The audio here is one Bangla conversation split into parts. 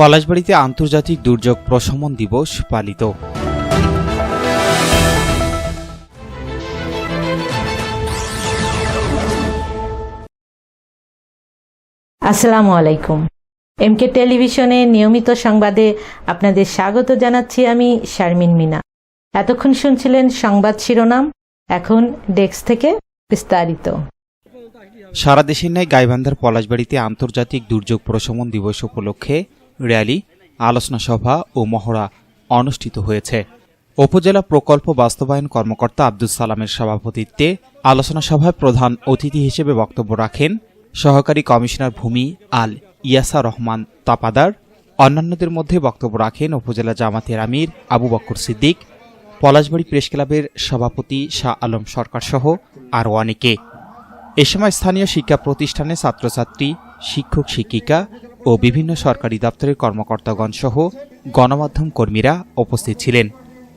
পলাশবাড়িতে আন্তর্জাতিক দুর্যোগ প্রশমন দিবস পালিত। আসসালামু আলাইকুম। এমকে টেলিভিশনে নিয়মিত সংবাদে আপনাদের স্বাগত জানাচ্ছি আমি শারমিন মিনা। এতক্ষণ শুনছিলেন সংবাদ শিরোনাম এখন ডেস্ক থেকে বিস্তারিত। সারা দেশের ন্যায় গাইবান্ধার পলাশবাড়িতে আন্তর্জাতিক দুর্যোগ প্রশমন দিবস উপলক্ষে র্যালি, আলোচনা সভা ও মহড়া অনুষ্ঠিত হয়েছে। উপজেলা প্রকল্প বাস্তবায়ন কর্মকর্তা আব্দুল সালামের সভাপতিত্বে আলোচনা সভায় প্রধান অতিথি হিসেবে বক্তব্য রাখেন সহকারী কমিশনার ভূমি আল ইয়াসা রহমান তাপাদার। অন্যান্যদের মধ্যে বক্তব্য রাখেন উপজেলা জামাতের আমির আবু বক্কর সিদ্দিক, পলাশবাড়ি প্রেস ক্লাবের সভাপতি শাহ আলম সরকার সহ আরও অনেকে। এ সময় স্থানীয় শিক্ষা প্রতিষ্ঠানে ছাত্রছাত্রী, শিক্ষক, শিক্ষিকা ও বিভিন্ন সরকারি দপ্তরের কর্মকর্তাগণ সহ গণমাধ্যম কর্মীরা উপস্থিত ছিলেন।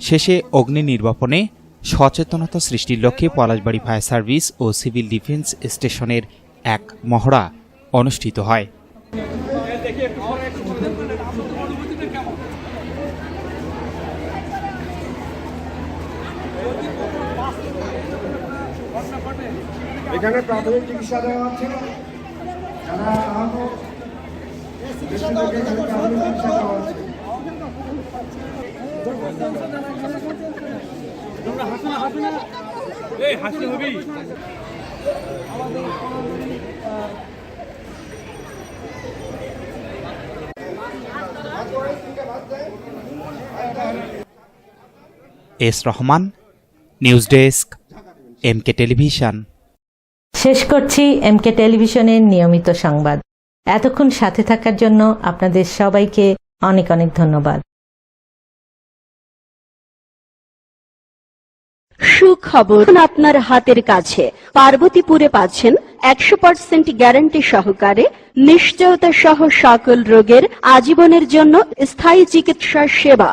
শেষে অগ্নি নির্বাপনে সচেতনতা সৃষ্টির লক্ষ্যে পলাশবাড়ি ফায়ার সার্ভিস ও সিভিল ডিফেন্স স্টেশনের এক মহড়া অনুষ্ঠিত হয়। এখানে প্রাথমিক চিকিৎসা দেওয়া হচ্ছে। যারা S Rahman news desk MK television. শেষ করছি এমকে টেলিভিশনের নিয়মিত সংবাদ। এতক্ষণ সাথে থাকার জন্য আপনাদের সবাইকে অনেক অনেক ধন্যবাদ। সুখবর। আপনার হাতের কাছে। পার্বতীপুরে পাচ্ছেন একশো পার্সেন্ট গ্যারান্টি সহকারে নিশ্চয়তা সহ সকল রোগের আজীবনের জন্য স্থায়ী চিকিৎসা সেবা।